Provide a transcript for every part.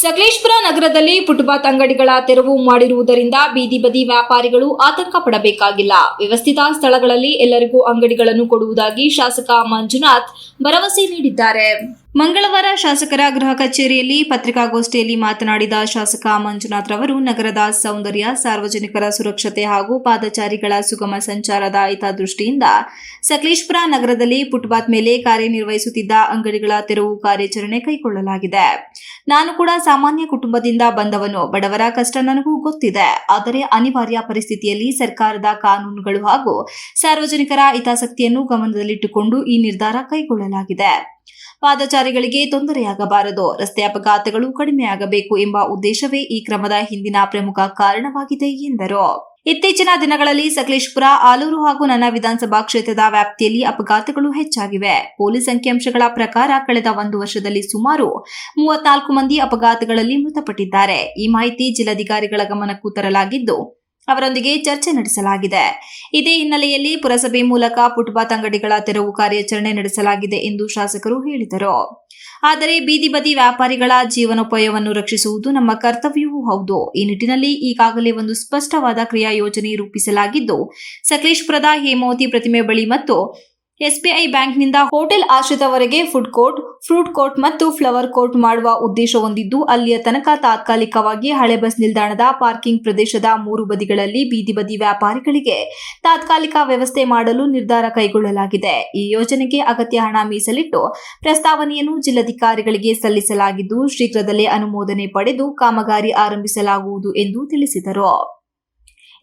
ಸಕಲೇಶ್ಪುರ ನಗರದಲ್ಲಿ ಫುಟ್ಪಾತ್ ಅಂಗಡಿಗಳ ತೆರವು ಮಾಡಿರುವುದರಿಂದ ಬೀದಿ ಬದಿ ವ್ಯಾಪಾರಿಗಳು ಆತಂಕ ಪಡಬೇಕಾಗಿಲ್ಲ ವ್ಯವಸ್ಥಿತ ಸ್ಥಳಗಳಲ್ಲಿ ಎಲ್ಲರಿಗೂ ಅಂಗಡಿಗಳನ್ನು ಕೊಡುವುದಾಗಿ ಶಾಸಕ ಮಂಜುನಾಥ್ ಭರವಸೆ ನೀಡಿದ್ದಾರೆ. ಮಂಗಳವಾರ ಶಾಸಕರ ಗೃಹ ಕಚೇರಿಯಲ್ಲಿ ಪತ್ರಿಕಾಗೋಷ್ಠಿಯಲ್ಲಿ ಮಾತನಾಡಿದ ಶಾಸಕ ಮಂಜುನಾಥ್ ರವರು, ನಗರದ ಸೌಂದರ್ಯ, ಸಾರ್ವಜನಿಕರ ಸುರಕ್ಷತೆ ಹಾಗೂ ಪಾದಚಾರಿಗಳ ಸುಗಮ ಸಂಚಾರದ ಹಿತದೃಷ್ಟಿಯಿಂದ ಸಕಲೇಶ್ಪುರ ನಗರದಲ್ಲಿ ಫುಟ್ಪಾತ್ ಮೇಲೆ ಕಾರ್ಯನಿರ್ವಹಿಸುತ್ತಿದ್ದ ಅಂಗಡಿಗಳ ತೆರವು ಕಾರ್ಯಾಚರಣೆ ಕೈಗೊಳ್ಳಲಾಗಿದೆ. ನಾನು ಕೂಡ ಸಾಮಾನ್ಯ ಕುಟುಂಬದಿಂದ ಬಂದವನು. ಬಡವರ ಕಷ್ಟ ನನಗೂ ಗೊತ್ತಿದೆ. ಆದರೆ ಅನಿವಾರ್ಯ ಪರಿಸ್ಥಿತಿಯಲ್ಲಿ ಸರ್ಕಾರದ ಕಾನೂನುಗಳು ಹಾಗೂ ಸಾರ್ವಜನಿಕರ ಹಿತಾಸಕ್ತಿಯನ್ನು ಗಮನದಲ್ಲಿಟ್ಟುಕೊಂಡು ಈ ನಿರ್ಧಾರ ಕೈಗೊಳ್ಳಲಾಗಿದೆ. ಪಾದಚಾರಿಗಳಿಗೆ ತೊಂದರೆಯಾಗಬಾರದು. ರಸ್ತೆ ಅಪಘಾತಗಳು ಕಡಿಮೆಯಾಗಬೇಕು ಎಂಬ ಉದ್ದೇಶವೇ ಈ ಕ್ರಮದ ಹಿಂದಿನ ಪ್ರಮುಖ ಕಾರಣವಾಗಿದೆ ಎಂದರು. ಇತ್ತೀಚಿನ ದಿನಗಳಲ್ಲಿ ಸಕಲೇಶ್ಪುರ, ಆಲೂರು ಹಾಗೂ ನನ್ನ ವಿಧಾನಸಭಾ ಕ್ಷೇತ್ರದ ವ್ಯಾಪ್ತಿಯಲ್ಲಿ ಅಪಘಾತಗಳು ಹೆಚ್ಚಾಗಿವೆ. ಪೊಲೀಸ್ ಅಂಕಿಅಂಶಗಳ ಪ್ರಕಾರ ಕಳೆದ ಒಂದು ವರ್ಷದಲ್ಲಿ ಸುಮಾರು ಮೂವತ್ನಾಲ್ಕು ಮಂದಿ ಅಪಘಾತಗಳಲ್ಲಿ ಮೃತಪಟ್ಟಿದ್ದಾರೆ. ಈ ಮಾಹಿತಿ ಜಿಲ್ಲಾಧಿಕಾರಿಗಳ ಗಮನಕ್ಕೂ ತರಲಾಗಿದ್ದು ಅವರೊಂದಿಗೆ ಚರ್ಚೆ ನಡೆಸಲಾಗಿದೆ. ಇದೇ ಹಿನ್ನೆಲೆಯಲ್ಲಿ ಪುರಸಭೆ ಮೂಲಕ ಫುಟ್ಪಾತ್ ಅಂಗಡಿಗಳ ತೆರವು ಕಾರ್ಯಾಚರಣೆ ನಡೆಸಲಾಗಿದೆ ಎಂದು ಶಾಸಕರು ಹೇಳಿದರು. ಆದರೆ ಬೀದಿ ಬದಿ ವ್ಯಾಪಾರಿಗಳ ಜೀವನೋಪಾಯವನ್ನು ರಕ್ಷಿಸುವುದು ನಮ್ಮ ಕರ್ತವ್ಯವೂ ಹೌದು. ಈ ನಿಟ್ಟಿನಲ್ಲಿ ಈಗಾಗಲೇ ಒಂದು ಸ್ಪಷ್ಟವಾದ ಕ್ರಿಯಾ ಯೋಜನೆ ರೂಪಿಸಲಾಗಿದ್ದು, ಸಕಲೇಶ್ಪುರದ ಹೇಮಾವತಿ ಪ್ರತಿಮೆ ಬಳಿ ಮತ್ತು ಎಸ್ಬಿಐ ಬ್ಯಾಂಕ್ನಿಂದ ಹೋಟೆಲ್ ಆಶ್ರಿತವರೆಗೆ ಫುಡ್ ಕೋರ್ಟ್, ಫ್ರೂಟ್ ಕೋರ್ಟ್ ಮತ್ತು ಫ್ಲವರ್ ಕೋರ್ಟ್ ಮಾಡುವ ಉದ್ದೇಶ ಹೊಂದಿದ್ದು, ಅಲ್ಲಿಯ ತನಕ ತಾತ್ಕಾಲಿಕವಾಗಿ ಹಳೆ ಬಸ್ ನಿಲ್ದಾಣದ ಪಾರ್ಕಿಂಗ್ ಪ್ರದೇಶದ ಮೂರು ಬದಿಗಳಲ್ಲಿ ಬೀದಿ ಬದಿ ವ್ಯಾಪಾರಿಗಳಿಗೆ ತಾತ್ಕಾಲಿಕ ವ್ಯವಸ್ಥೆ ಮಾಡಲು ನಿರ್ಧಾರ ಕೈಗೊಳ್ಳಲಾಗಿದೆ. ಈ ಯೋಜನೆಗೆ ಅಗತ್ಯ ಹಣ ಮೀಸಲಿಟ್ಟು ಪ್ರಸ್ತಾವನೆಯನ್ನು ಜಿಲ್ಲಾಧಿಕಾರಿಗಳಿಗೆ ಸಲ್ಲಿಸಲಾಗಿದ್ದು, ಶೀಘ್ರದಲ್ಲೇ ಅನುಮೋದನೆ ಪಡೆದು ಕಾಮಗಾರಿ ಆರಂಭಿಸಲಾಗುವುದು ಎಂದು ತಿಳಿಸಿದರು.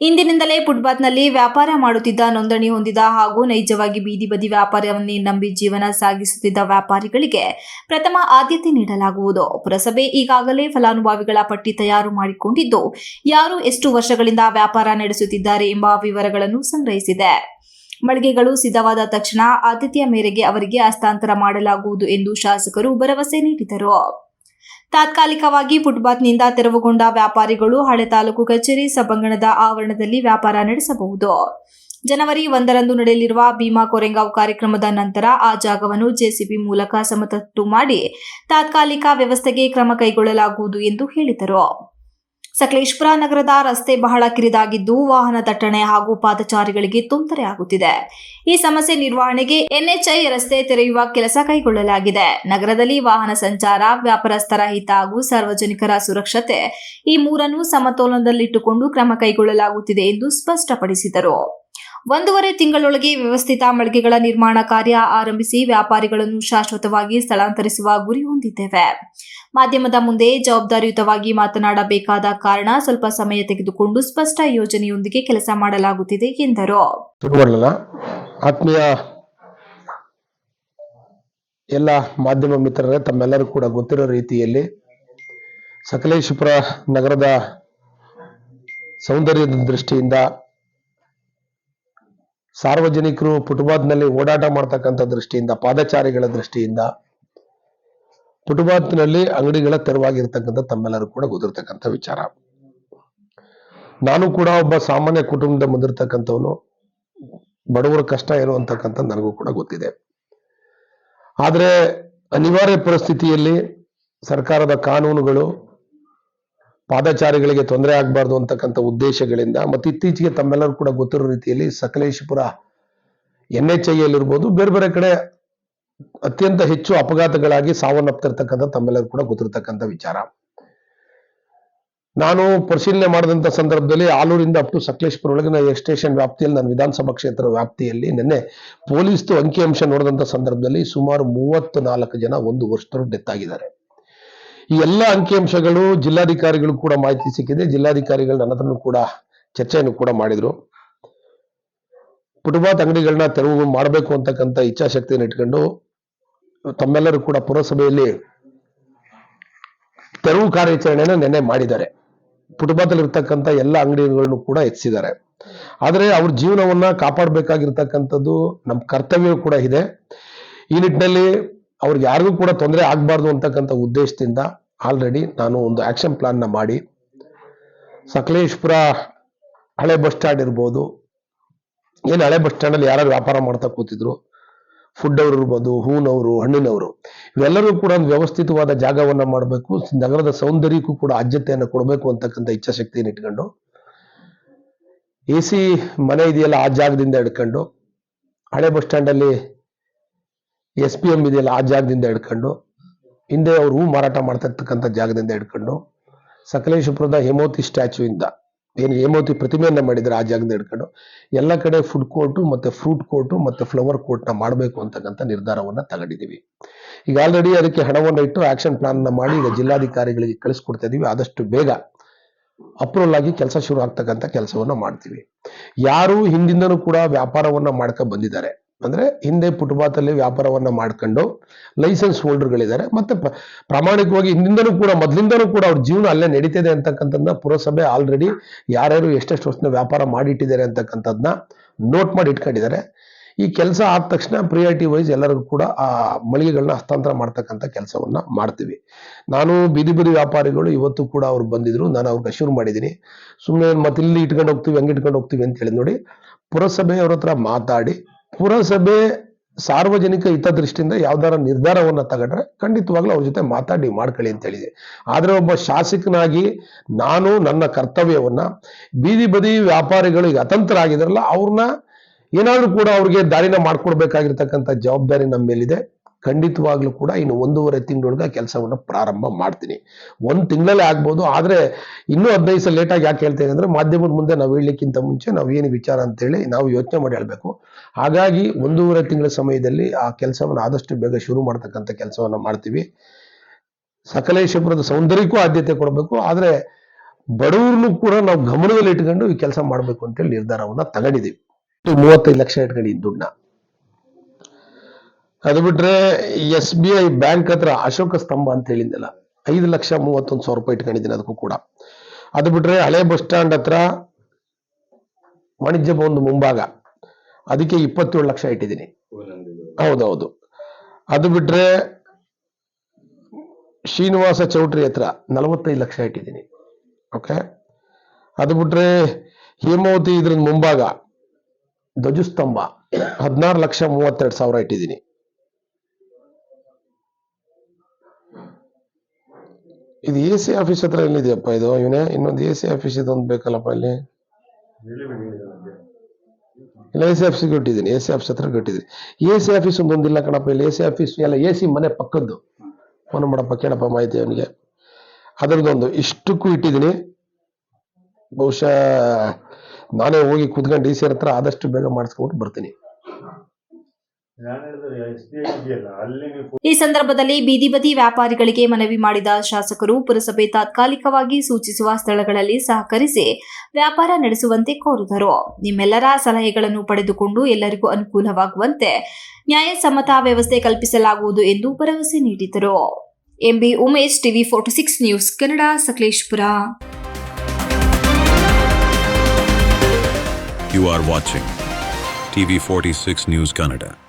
ಇಂದಿನಿಂದಲೇ ಫುಟ್ಪಾತ್ನಲ್ಲಿ ವ್ಯಾಪಾರ ಮಾಡುತ್ತಿದ್ದ ನೋಂದಣಿ ಹೊಂದಿದ ಹಾಗೂ ನೈಜವಾಗಿ ಬೀದಿ ಬದಿ ವ್ಯಾಪಾರವನ್ನೇ ನಂಬಿ ಜೀವನ ಸಾಗಿಸುತ್ತಿದ್ದ ವ್ಯಾಪಾರಿಗಳಿಗೆ ಪ್ರಥಮ ಆದ್ಯತೆ ನೀಡಲಾಗುವುದು. ಪುರಸಭೆ ಈಗಾಗಲೇ ಫಲಾನುಭವಿಗಳ ಪಟ್ಟಿ ತಯಾರು ಮಾಡಿಕೊಂಡಿದ್ದು, ಯಾರು ಎಷ್ಟು ವರ್ಷಗಳಿಂದ ವ್ಯಾಪಾರ ನಡೆಸುತ್ತಿದ್ದಾರೆ ಎಂಬ ವಿವರಗಳನ್ನು ಸಂಗ್ರಹಿಸಿದೆ. ಮಳಿಗೆಗಳು ಸಿದ್ಧವಾದ ತಕ್ಷಣ ಆದ್ಯತೆಯ ಮೇರೆಗೆ ಅವರಿಗೆ ಹಸ್ತಾಂತರ ಮಾಡಲಾಗುವುದು ಎಂದು ಶಾಸಕರು ಭರವಸೆ ನೀಡಿದರು. ತಾತ್ಕಾಲಿಕವಾಗಿ ಫುಟ್ಪಾತ್ನಿಂದ ತೆರವುಗೊಂಡ ವ್ಯಾಪಾರಿಗಳು ಹಳೆ ತಾಲೂಕು ಕಚೇರಿ ಸಭಾಂಗಣದ ಆವರಣದಲ್ಲಿ ವ್ಯಾಪಾರ ನಡೆಸಬಹುದು. ಜನವರಿ ಒಂದರಂದು ನಡೆಯಲಿರುವ ಭೀಮಾ ಕೊರೆಂಗಾವ್ ಕಾರ್ಯಕ್ರಮದ ನಂತರ ಆ ಜಾಗವನ್ನು ಜೆಸಿಬಿ ಮೂಲಕ ಸಮತಟ್ಟು ಮಾಡಿ ತಾತ್ಕಾಲಿಕ ವ್ಯವಸ್ಥೆಗೆ ಕ್ರಮ ಕೈಗೊಳ್ಳಲಾಗುವುದು ಎಂದು ಹೇಳಿದರು. ಸಕಲೇಶ್ಪುರ ನಗರದ ರಸ್ತೆ ಬಹಳ ಕಿರಿದಾಗಿದ್ದು ವಾಹನ ದಟ್ಟಣೆ ಹಾಗೂ ಪಾದಚಾರಿಗಳಿಗೆ ತೊಂದರೆ ಆಗುತ್ತಿದೆ. ಈ ಸಮಸ್ಯೆ ನಿರ್ವಹಣೆಗೆ ಎನ್ಎಚ್ಐ ರಸ್ತೆ ತೆರೆಯುವ ಕೆಲಸ ಕೈಗೊಳ್ಳಲಾಗಿದೆ. ನಗರದಲ್ಲಿ ವಾಹನ ಸಂಚಾರ, ವ್ಯಾಪಾರಸ್ಥರ ಹಿತ ಹಾಗೂ ಸಾರ್ವಜನಿಕರ ಸುರಕ್ಷತೆ ಈ ಮೂರನ್ನು ಸಮತೋಲನದಲ್ಲಿಟ್ಟುಕೊಂಡು ಕ್ರಮ ಕೈಗೊಳ್ಳಲಾಗುತ್ತಿದೆ ಎಂದು ಸ್ಪಷ್ಟಪಡಿಸಿದರು. ಒಂದೂವರೆ ತಿಂಗಳೊಳಗೆ ವ್ಯವಸ್ಥಿತ ಮಳಿಗೆಗಳ ನಿರ್ಮಾಣ ಕಾರ್ಯ ಆರಂಭಿಸಿ ವ್ಯಾಪಾರಿಗಳನ್ನು ಶಾಶ್ವತವಾಗಿ ಸ್ಥಳಾಂತರಿಸುವ ಗುರಿ ಹೊಂದಿದ್ದೇವೆ. ಮಾಧ್ಯಮದ ಮುಂದೆ ಜವಾಬ್ದಾರಿಯುತವಾಗಿ ಮಾತನಾಡಬೇಕಾದ ಕಾರಣ ಸ್ವಲ್ಪ ಸಮಯ ತೆಗೆದುಕೊಂಡು ಸ್ಪಷ್ಟ ಯೋಜನೆಯೊಂದಿಗೆ ಕೆಲಸ ಮಾಡಲಾಗುತ್ತಿದೆ ಎಂದರು. ಆತ್ಮೀಯ ಎಲ್ಲ ಮಾಧ್ಯಮ ಮಿತ್ರರೇ, ತಮ್ಮೆಲ್ಲರೂ ಕೂಡ ಗೊತ್ತಿರೋ ರೀತಿಯಲ್ಲಿ ಸಕಲೇಶಪುರ ನಗರದ ಸೌಂದರ್ಯದ ದೃಷ್ಟಿಯಿಂದ ಸಾರ್ವಜನಿಕರು ಫುಟ್ಪಾತ್ನಲ್ಲಿ ಓಡಾಟ ಮಾಡ್ತಕ್ಕಂಥ ದೃಷ್ಟಿಯಿಂದ, ಪಾದಚಾರಿಗಳ ದೃಷ್ಟಿಯಿಂದ ಫುಟ್ಪಾತ್ನಲ್ಲಿ ಅಂಗಡಿಗಳ ತೆರವಾಗಿರ್ತಕ್ಕಂಥ ತಮ್ಮೆಲ್ಲರೂ ಕೂಡ ಗೊತ್ತಿರ್ತಕ್ಕಂಥ ವಿಚಾರ. ನಾನು ಕೂಡ ಒಬ್ಬ ಸಾಮಾನ್ಯ ಕುಟುಂಬದ ಮುಂದಿರ್ತಕ್ಕಂಥವನು. ಬಡವರ ಕಷ್ಟ ಏನು ಅಂತಕ್ಕಂಥ ನನಗೂ ಕೂಡ ಗೊತ್ತಿದೆ. ಆದರೆ ಅನಿವಾರ್ಯ ಪರಿಸ್ಥಿತಿಯಲ್ಲಿ ಸರ್ಕಾರದ ಕಾನೂನುಗಳು ಪಾದಚಾರಿಗಳಿಗೆ ತೊಂದರೆ ಆಗಬಾರ್ದು ಅಂತಕ್ಕಂಥ ಉದ್ದೇಶಗಳಿಂದ ಮತ್ತು ಇತ್ತೀಚೆಗೆ ತಮ್ಮೆಲ್ಲರೂ ಕೂಡ ಗೊತ್ತಿರೋ ರೀತಿಯಲ್ಲಿ ಸಕಲೇಶಪುರ ಎನ್ ಎಚ್ ಐಯಲ್ಲಿರ್ಬೋದು ಬೇರೆ ಬೇರೆ ಕಡೆ ಅತ್ಯಂತ ಹೆಚ್ಚು ಅಪಘಾತಗಳಾಗಿ ಸಾವನ್ನಪ್ತಿರ್ತಕ್ಕಂಥ ತಮ್ಮೆಲ್ಲರೂ ಕೂಡ ಗೊತ್ತಿರತಕ್ಕಂಥ ವಿಚಾರ. ನಾನು ಪರಿಶೀಲನೆ ಮಾಡಿದಂಥ ಸಂದರ್ಭದಲ್ಲಿ ಆಲೂರಿಂದ ಅಪ್ ಟು ಸಕಲೇಶ್ಪುರ ಒಳಗಿನ ಸ್ಟೇಷನ್ ವ್ಯಾಪ್ತಿಯಲ್ಲಿ ನನ್ನ ವಿಧಾನಸಭಾ ಕ್ಷೇತ್ರ ವ್ಯಾಪ್ತಿಯಲ್ಲಿ ನಿನ್ನೆ ಪೊಲೀಸ್ದು ಅಂಕಿಅಂಶ ನೋಡಿದಂಥ ಸಂದರ್ಭದಲ್ಲಿ ಸುಮಾರು ಮೂವತ್ತು ನಾಲ್ಕು ಜನ ಒಂದು ವರ್ಷದವರು ಡೆತ್ ಆಗಿದ್ದಾರೆ. ಈ ಎಲ್ಲ ಅಂಕಿಅಂಶಗಳು ಜಿಲ್ಲಾಧಿಕಾರಿಗಳು ಕೂಡ ಮಾಹಿತಿ ಸಿಕ್ಕಿದೆ. ಜಿಲ್ಲಾಧಿಕಾರಿಗಳು ನನ್ನ ಕೂಡ ಚರ್ಚೆಯನ್ನು ಕೂಡ ಮಾಡಿದ್ರು. ಪುಟಬಾತ್ ಅಂಗಡಿಗಳನ್ನ ತೆರವು ಮಾಡಬೇಕು ಅಂತಕ್ಕಂಥ ಇಚ್ಛಾಶಕ್ತಿಯನ್ನು ಇಟ್ಕೊಂಡು ತಮ್ಮೆಲ್ಲರೂ ಕೂಡ ಪುರಸಭೆಯಲ್ಲಿ ತೆರವು ಕಾರ್ಯಾಚರಣೆಯನ್ನು ನಿನ್ನೆ ಮಾಡಿದ್ದಾರೆ. ಫುಟ್ಪಾತ್ ಅಲ್ಲಿ ಇರ್ತಕ್ಕಂಥ ಎಲ್ಲ ಅಂಗಡಿಗಳನ್ನು ಕೂಡ ಹೆಚ್ಚಿದ್ದಾರೆ ಆದರೆ ಅವ್ರ ಜೀವನವನ್ನ ಕಾಪಾಡಬೇಕಾಗಿರ್ತಕ್ಕಂಥದ್ದು ನಮ್ಮ ಕರ್ತವ್ಯ ಕೂಡ ಇದೆ. ಈ ನಿಟ್ಟಿನಲ್ಲಿ ಅವ್ರಿಗೆ ಯಾರಿಗೂ ಕೂಡ ತೊಂದರೆ ಆಗಬಾರ್ದು ಅಂತಕ್ಕಂಥ ಉದ್ದೇಶದಿಂದ ಆಲ್ರೆಡಿ ನಾನು ಒಂದು ಆಕ್ಷನ್ ಪ್ಲಾನ್ನ ಮಾಡಿ, ಸಕಲೇಶ್ಪುರ ಹಳೆ ಬಸ್ ಸ್ಟ್ಯಾಂಡ್ ಇರ್ಬೋದು, ಏನು ಹಳೆ ಬಸ್ ಸ್ಟ್ಯಾಂಡಲ್ಲಿ ಯಾರು ವ್ಯಾಪಾರ ಮಾಡ್ತಾ ಕೂತಿದ್ರು ಫುಡ್ ಅವರು ಇರ್ಬೋದು, ಹೂನವರು, ಹಣ್ಣಿನವರು, ಇವೆಲ್ಲರೂ ಕೂಡ ಒಂದು ವ್ಯವಸ್ಥಿತವಾದ ಜಾಗವನ್ನ ಮಾಡಬೇಕು, ನಗರದ ಸೌಂದರ್ಯಕ್ಕೂ ಕೂಡ ಆದ್ಯತೆಯನ್ನು ಕೊಡಬೇಕು ಅಂತಕ್ಕಂಥ ಇಚ್ಛಾಶಕ್ತಿಯನ್ನು ಇಟ್ಕೊಂಡು ಎ ಸಿ ಮನೆ ಇದೆಯಲ್ಲ ಆ ಜಾಗದಿಂದ ಹಿಡ್ಕೊಂಡು, ಹಳೆ ಬಸ್ ಸ್ಟ್ಯಾಂಡ್ ಅಲ್ಲಿ ಎಸ್ ಪಿ ಎಂ ಇದೆಯಲ್ಲ, ಆ ಜಾಗದಿಂದ ಹಿಡ್ಕೊಂಡು, ಹಿಂದೆ ಅವರು ಹೂ ಮಾರಾಟ ಮಾಡ್ತಾ ಇರ್ತಕ್ಕಂಥ ಜಾಗದಿಂದ ಹಿಡ್ಕೊಂಡು ಸಕಲೇಶಪುರದ ಹೇಮೋತಿ ಸ್ಟ್ಯಾಚು ಇಂದ ಏನು ಹೇಮೋತಿ ಪ್ರತಿಮೆಯನ್ನ ಮಾಡಿದ್ರೆ ಆ ಜಾಗದಿಂದ ಹಿಡ್ಕೊಂಡು, ಎಲ್ಲ ಕಡೆ ಫುಡ್ ಕೋರ್ಟು ಮತ್ತೆ ಫ್ರೂಟ್ ಕೋರ್ಟು ಮತ್ತೆ ಫ್ಲವರ್ ಕೋರ್ಟ್ನ ಮಾಡಬೇಕು ಅಂತಕ್ಕಂಥ ನಿರ್ಧಾರವನ್ನ ತಗೊಂಡಿದ್ದೀವಿ. ಈಗ ಆಲ್ರೆಡಿ ಅದಕ್ಕೆ ಹಣವನ್ನು ಇಟ್ಟು ಆಕ್ಷನ್ ಪ್ಲಾನ್ ಮಾಡಿ ಈಗ ಜಿಲ್ಲಾಧಿಕಾರಿಗಳಿಗೆ ಕಳಿಸ್ಕೊಡ್ತಾ ಇದೀವಿ. ಆದಷ್ಟು ಬೇಗ ಅಪ್ರೂವಲ್ ಆಗಿ ಕೆಲಸ ಶುರು ಆಗ್ತಕ್ಕಂಥ ಕೆಲಸವನ್ನ ಮಾಡ್ತೀವಿ. ಯಾರು ಹಿಂದಿಂದನೂ ಕೂಡ ವ್ಯಾಪಾರವನ್ನ ಮಾಡ್ಕೊ ಬಂದಿದ್ದಾರೆ. ಅಂದ್ರೆ ಹಿಂದೆ ಫುಟ್ಪಾತ್ ವ್ಯಾಪಾರವನ್ನ ಮಾಡ್ಕೊಂಡು ಲೈಸೆನ್ಸ್ ಹೋಲ್ಡರ್ಗಳಿದ್ದಾರೆ ಮತ್ತೆ ಪ್ರ- ಪ್ರಾಮಾಣಿಕವಾಗಿ ಹಿಂದಿಂದನೂ ಕೂಡ ಮೊದಲಿಂದನೂ ಕೂಡ ಅವ್ರ ಜೀವನ ಅಲ್ಲೇ ನಡೀತಿದೆ ಅಂತಕ್ಕಂಥದ್ದನ್ನ ಪುರಸಭೆ ಆಲ್ರೆಡಿ ಯಾರ್ಯಾರು ಎಷ್ಟೆಷ್ಟು ವರ್ಷದ ವ್ಯಾಪಾರ ಮಾಡಿಟ್ಟಿದ್ದಾರೆ ಅಂತಕ್ಕಂಥದ್ದನ್ನ ನೋಟ್ ಮಾಡಿ ಇಟ್ಕೊಂಡಿದ್ದಾರೆ. ಈ ಕೆಲಸ ಆದ ತಕ್ಷಣ ಪ್ರಿಯಾರಿಟಿ ವೈಸ್ ಎಲ್ಲರಿಗೂ ಕೂಡ ಆ ಮಳಿಗೆಗಳನ್ನ ಹಸ್ತಾಂತರ ಮಾಡ್ತಕ್ಕಂಥ ಕೆಲಸವನ್ನ ಮಾಡ್ತೀವಿ. ನಾನು ಬೀದಿ ಬದಿ ವ್ಯಾಪಾರಿಗಳು ಇವತ್ತು ಕೂಡ ಅವ್ರು ಬಂದಿದ್ರು, ನಾನು ಅವ್ರಿಗೆ ಶುರು ಮಾಡಿದ್ದೀನಿ. ಸುಮ್ಮನೆ ಮತ್ತೆ ಇಲ್ಲಿ ಇಟ್ಕೊಂಡು ಹೋಗ್ತೀವಿ, ಹಂಗೆ ಇಟ್ಕೊಂಡು ಹೋಗ್ತೀವಿ ಅಂತ ಹೇಳಿ ನೋಡಿ ಪುರಸಭೆಯವ್ರ ಹತ್ರ ಮಾತಾಡಿ ಪುರಸಭೆ ಸಾರ್ವಜನಿಕ ಹಿತದೃಷ್ಟಿಯಿಂದ ಯಾವ್ದಾರ ನಿರ್ಧಾರವನ್ನ ತಗೊಂಡ್ರೆ ಖಂಡಿತವಾಗ್ಲೂ ಅವ್ರ ಜೊತೆ ಮಾತಾಡಿ ಮಾಡ್ಕೊಳ್ಳಿ ಅಂತ ಹೇಳಿದೆ. ಆದ್ರೆ ಒಬ್ಬ ಶಾಸಕನಾಗಿ ನಾನು ನನ್ನ ಕರ್ತವ್ಯವನ್ನ ಬೀದಿ ಬದಿ ವ್ಯಾಪಾರಿಗಳು ಈಗ ಅತಂತ್ರ ಆಗಿದಾರಲ್ಲ ಅವ್ರನ್ನ ಏನಾದ್ರೂ ಕೂಡ ಅವ್ರಿಗೆ ದಾರಿನ ಮಾಡ್ಕೊಡ್ಬೇಕಾಗಿರ್ತಕ್ಕಂಥ ಜವಾಬ್ದಾರಿ ನಮ್ಮ ಮೇಲಿದೆ ಖಂಡಿತವಾಗ್ಲೂ ಕೂಡ ಇನ್ನು ಒಂದೂವರೆ ತಿಂಗಳೊಳಗೆ ಕೆಲಸವನ್ನು ಪ್ರಾರಂಭ ಮಾಡ್ತೀನಿ. ಒಂದು ತಿಂಗಳಲ್ಲೇ ಆಗ್ಬೋದು, ಆದರೆ ಇನ್ನೂ ಹದಿನೈದು ಸಲ ಲೇಟಾಗಿ ಯಾಕೆ ಹೇಳ್ತೇನೆ ಅಂದ್ರೆ ಮಾಧ್ಯಮದ ಮುಂದೆ ನಾವು ಹೇಳಲಿಕ್ಕಿಂತ ಮುಂಚೆ ನಾವು ಏನು ವಿಚಾರ ಅಂತೇಳಿ ನಾವು ಯೋಚನೆ ಮಾಡಿ ಹೇಳಬೇಕು. ಹಾಗಾಗಿ ಒಂದೂವರೆ ತಿಂಗಳ ಸಮಯದಲ್ಲಿ ಆ ಕೆಲಸವನ್ನು ಆದಷ್ಟು ಬೇಗ ಶುರು ಮಾಡ್ತಕ್ಕಂಥ ಕೆಲಸವನ್ನು ಮಾಡ್ತೀವಿ. ಸಕಲೇಶಪುರದ ಸೌಂದರ್ಯಕ್ಕೂ ಆದ್ಯತೆ ಕೊಡಬೇಕು, ಆದರೆ ಬಡವ್ರನ್ನು ಕೂಡ ನಾವು ಗಮನದಲ್ಲಿ ಇಟ್ಕೊಂಡು ಈ ಕೆಲಸ ಮಾಡಬೇಕು ಅಂತೇಳಿ ನಿರ್ಧಾರವನ್ನು ತಗೊಂಡಿದ್ದೀವಿ ಮೂವತ್ತೈದು ಲಕ್ಷ ಇಟ್ಕೊಂಡಿದ್ದು ದುಡ್ಡನ್ನ. ಅದು ಬಿಟ್ರೆ ಎಸ್ ಬಿ ಐ ಬ್ಯಾಂಕ್ ಹತ್ರ ಅಶೋಕ ಸ್ತಂಭ ಅಂತ ಹೇಳಿದ್ನಲ್ಲ, ಐದು ಲಕ್ಷ ಮೂವತ್ತೊಂದು ಸಾವಿರ ರೂಪಾಯಿ ಇಟ್ಕೊಂಡಿದ್ದೀನಿ ಅದಕ್ಕೂ ಕೂಡ. ಅದು ಬಿಟ್ರೆ ಹಳೆ ಬಸ್ ಸ್ಟ್ಯಾಂಡ್ ಹತ್ರ ವಾಣಿಜ್ಯ ಭವನದ ಮುಂಭಾಗ, ಅದಕ್ಕೆ ಇಪ್ಪತ್ತೇಳು ಲಕ್ಷ ಇಟ್ಟಿದ್ದೀನಿ. ಹೌದೌದು. ಅದು ಬಿಟ್ರೆ ಶ್ರೀನಿವಾಸ ಚೌಟ್ರಿ ಹತ್ರ ನಲವತ್ತೈದು ಲಕ್ಷ ಇಟ್ಟಿದ್ದೀನಿ. ಓಕೆ? ಅದು ಬಿಟ್ರೆ ಹೇಮಾವತಿ ಇದ್ರ ಮುಂಭಾಗ ಧ್ವಜಸ್ತಂಭ, ಹದಿನಾರು ಲಕ್ಷ ಮೂವತ್ತೆರಡು ಸಾವಿರ ಇಟ್ಟಿದ್ದೀನಿ. ಇದು ಎ ಸಿ ಆಫೀಸ್ ಹತ್ರ ಎಲ್ಲಿದೆಯಪ್ಪ ಇದು? ಇವನೇ ಇನ್ನೊಂದು ಎ ಸಿ ಆಫೀಸ್ ಇದೊಂದು ಬೇಕಲ್ಲಪ್ಪ ಇಲ್ಲಿ ಇಲ್ಲ ಎ ಸಿ ಆಫೀಸ್ ಇಟ್ಟಿದ್ದೀನಿ ಎ ಸಿ ಆಫೀಸ್ ಹತ್ರ ಇಟ್ಟಿದ್ದೀನಿ ಎ ಸಿ ಆಫೀಸ್ ಒಂದೊಂದಿಲ್ಲ ಕಣಪ್ಪ. ಇಲ್ಲಿ ಎ ಸಿ ಆಫೀಸ್ ಎಲ್ಲ ಎ ಸಿ ಮನೆ ಪಕ್ಕದ್ದು. ಫೋನ್ ಮಾಡಪ್ಪ, ಕೇಳಪ್ಪ ಮಾಹಿತಿ ಅವನಿಗೆ. ಅದರದೊಂದು ಇಷ್ಟಕ್ಕೂ ಇಟ್ಟಿದ್ದೀನಿ. ಬಹುಶಃ ನಾನೇ ಹೋಗಿ ಕುತ್ಕೊಂಡು ಡಿ ಸಿ ಹತ್ರ ಆದಷ್ಟು ಬೇಗ ಮಾಡಿಸ್ಕೊಂಡು ಬರ್ತೀನಿ ನಾನು ಹೇಳಿದ್ರೆ ಎಸ್ ಬಿ ಐ ಇದೆಯಲ್ಲ ಅಲ್ಲಿ ನೀವು ಈ ಸಂದರ್ಭದಲ್ಲಿ ಬೀದಿ ಬದಿ ವ್ಯಾಪಾರಿಗಳಿಗೆ ಮನವಿ ಮಾಡಿದ ಶಾಸಕರು ಪುರಸಭೆ ತಾತ್ಕಾಲಿಕವಾಗಿ ಸೂಚಿಸುವ ಸ್ಥಳಗಳಲ್ಲಿ ಸಹಕರಿಸಿ ವ್ಯಾಪಾರ ನಡೆಸುವಂತೆ ಕೋರಿದರು. ನಿಮ್ಮೆಲ್ಲರ ಸಲಹೆಗಳನ್ನು ಪಡೆದುಕೊಂಡು ಎಲ್ಲರಿಗೂ ಅನುಕೂಲವಾಗುವಂತೆ ನ್ಯಾಯಸಮ್ಮತ ವ್ಯವಸ್ಥೆ ಕಲ್ಪಿಸಲಾಗುವುದು ಎಂದು ಭರವಸೆ ನೀಡಿದರು. M B Umesh TV forty six news Kannada Sakleshpur. You are watching TV46 News Canada.